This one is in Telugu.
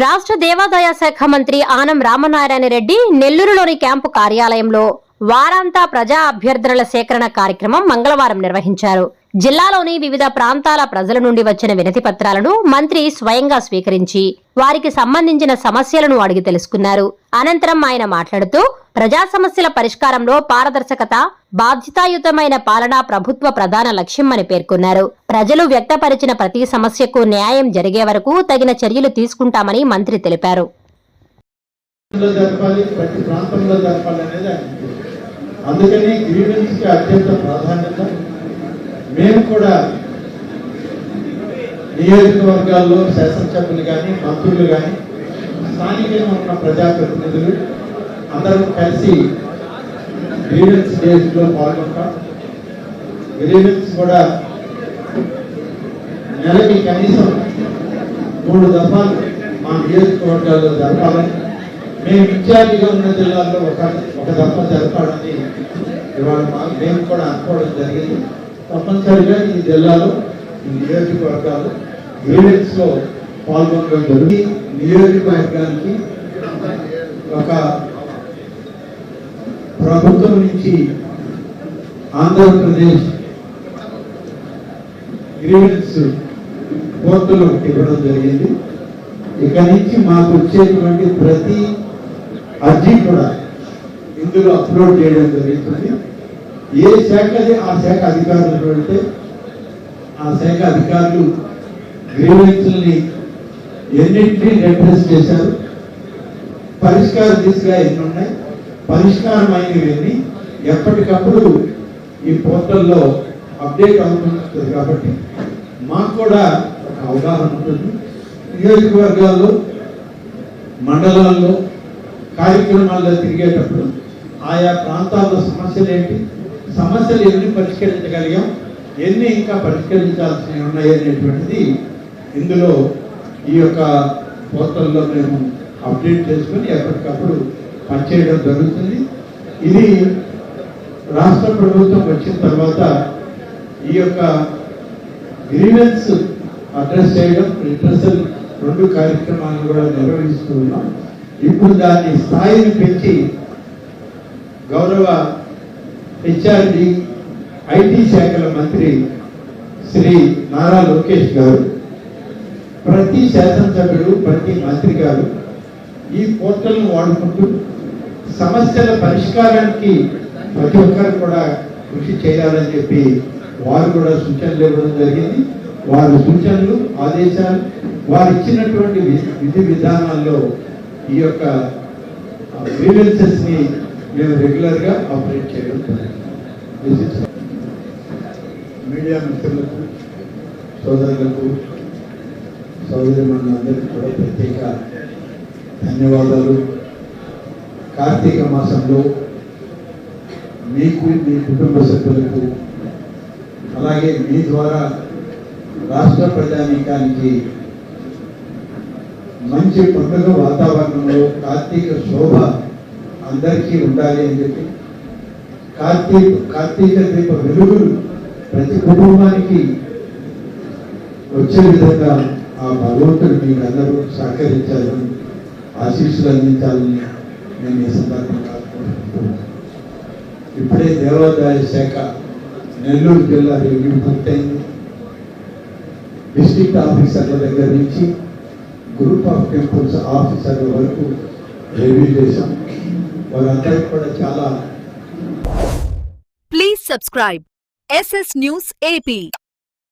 రాష్ట్ర దేవాదాయ శాఖ మంత్రి ఆనం రామనారాయణ రెడ్డి నెల్లూరులోని క్యాంపు కార్యాలయంలో వారాంతా ప్రజా అభ్యర్థనల సేకరణ కార్యక్రమం మంగళవారం నిర్వహించారు. జిల్లాలోని వివిధ ప్రాంతాల ప్రజల నుండి వచ్చిన వినతి పత్రాలను మంత్రి స్వయంగా స్వీకరించి వారికి సంబంధించిన సమస్యలను అడిగి తెలుసుకున్నారు. అనంతరం ఆయన మాట్లాడుతూ ప్రజా సమస్యల పరిష్కారంలో పారదర్శకత బాధ్యతాయుతమైన పాలన ప్రభుత్వ ప్రధాన లక్ష్యమని పేర్కొన్నారు. ప్రజలు వ్యక్తపరిచిన ప్రతి సమస్యకు న్యాయం జరిగే వరకు తగిన చర్యలు తీసుకుంటామని మంత్రి తెలిపారు. అందుకని గ్రీవెన్స్కి అత్యంత ప్రాధాన్యత మేము కూడా నియోజకవర్గాల్లో శాసనసభ్యులు కానీ మంత్రులు కానీ స్థానికంగా ఉన్న ప్రజాప్రతినిధులు అందరం కలిసి గ్రీవెన్స్ డేస్లో పాల్గొంటాం. గ్రీవెన్స్ కూడా నెలకి కనీసం మూడు దఫాలు మా నియోజకవర్గాల్లో జరపాలని మేము ఇన్ఛార్జిగా ఉన్న జిల్లాల్లో ఒక ఒక దఫ జరపాలని ఇవాళ మేము కూడా అనుకోవడం జరిగింది. తప్పనిసరిగా ఈ జిల్లాలో ఈ నియోజకవర్గాలు గ్రీవెన్స్లో పాల్గొనడం జరిగింది. నియోజకవర్గానికి ఒక ప్రభుత్వం నుంచి ఆంధ్రప్రదేశ్ గ్రీవెన్స్ పోర్టల్ ఇవ్వడం జరిగింది. ఇక నుంచి మాకు వచ్చేటువంటి ప్రతి అర్జీ కూడా ఇందులో అప్లోడ్ చేయడం జరుగుతుంది. ఏ శాఖది ఆ శాఖ అధికారులు వెళ్తే ఆ శాఖ అధికారులు గ్రీవెన్స్ని ఎన్నింటినీ రిప్రెస్ చేశారు. పరిష్కార దిశగా ఎన్ని ఉన్నాయి పరిష్కారం అయినవి ఎప్పటికప్పుడు ఈ పోర్టల్లో అప్డేట్ అవుతుంది కాబట్టి మాకు కూడా ఒక అవగాహన ఉంటుంది. నియోజకవర్గాల్లో మండలాల్లో కార్యక్రమాల్లో తిరిగేటప్పుడు ఆయా ప్రాంతాల్లో సమస్యలు ఏంటి? సమస్యలు ఎన్ని పరిష్కరించగలిగాం? ఎన్ని ఇంకా పరిష్కరించాల్సినవి ఉన్నాయి అనేటువంటిది ఇందులో ఈ యొక్క పోర్టల్లో మేము అప్డేట్ చేసుకొని ఎప్పటికప్పుడు పనిచేయడం జరుగుతుంది. ఇది రాష్ట్ర ప్రభుత్వం వచ్చిన తర్వాత ఈ యొక్క గ్రీవెన్స్ అడ్రస్ చేయడం రిట్రసల్ రెండు కార్యక్రమాలను కూడా నిర్వహిస్తూ ఉన్నాం. ఇప్పుడు దాన్ని స్థాయిని పెంచి గౌరవ హెచ్ఆర్డి ఐటీ శాఖల మంత్రి శ్రీ నారా లోకేష్ గారు ప్రతి శాసనసభ్యుడు ప్రతి మంత్రి గారు ఈ పోర్టల్ను వాడుకుంటూ సమస్యల పరిష్కారానికి ప్రతి ఒక్కరు కూడా కృషి చేయాలని చెప్పి వారు కూడా సూచనలు ఇవ్వడం జరిగింది. వారి సూచనలు ఆదేశాలు వారు ఇచ్చినటువంటి విధి విధానాల్లో ఈ యొక్క గ్రీవెన్సెస్ని మేము రెగ్యులర్గా ఆపరేట్ చేయడం మీడియా మిత్రులకు సోదరులకు సోదరి అందరికీ కూడా ప్రత్యేక ధన్యవాదాలు. కార్తీక మాసంలో మీకు మీ కుటుంబ సభ్యులకు అలాగే మీ ద్వారా రాష్ట్ర ప్రజానీకానికి మంచి పండుగ వాతావరణంలో అందరికీ ఉండాలి అని చెప్పి కార్తీక కార్తీక దీప వెలుగులు ప్రతి కుటుంబానికి వచ్చే విధంగా ఆ భగవంతుడు మీకు అందరూ సహకరించాలని ఆశీస్సులు అందించాలని నేను ఈ సందర్భంగా ఇప్పుడే దేవాదాయ శాఖ నెల్లూరు జిల్లా రివ్యూ పూర్తయింది. డిస్టిక్ ఆఫీసర్ల దగ్గర నుంచి గ్రూప్ ఆఫ్ టెంపుల్స్ ఆఫీసర్ల వరకు రివ్యూ చేశాం. వారందరికీ కూడా చాలా Please subscribe SS News AP.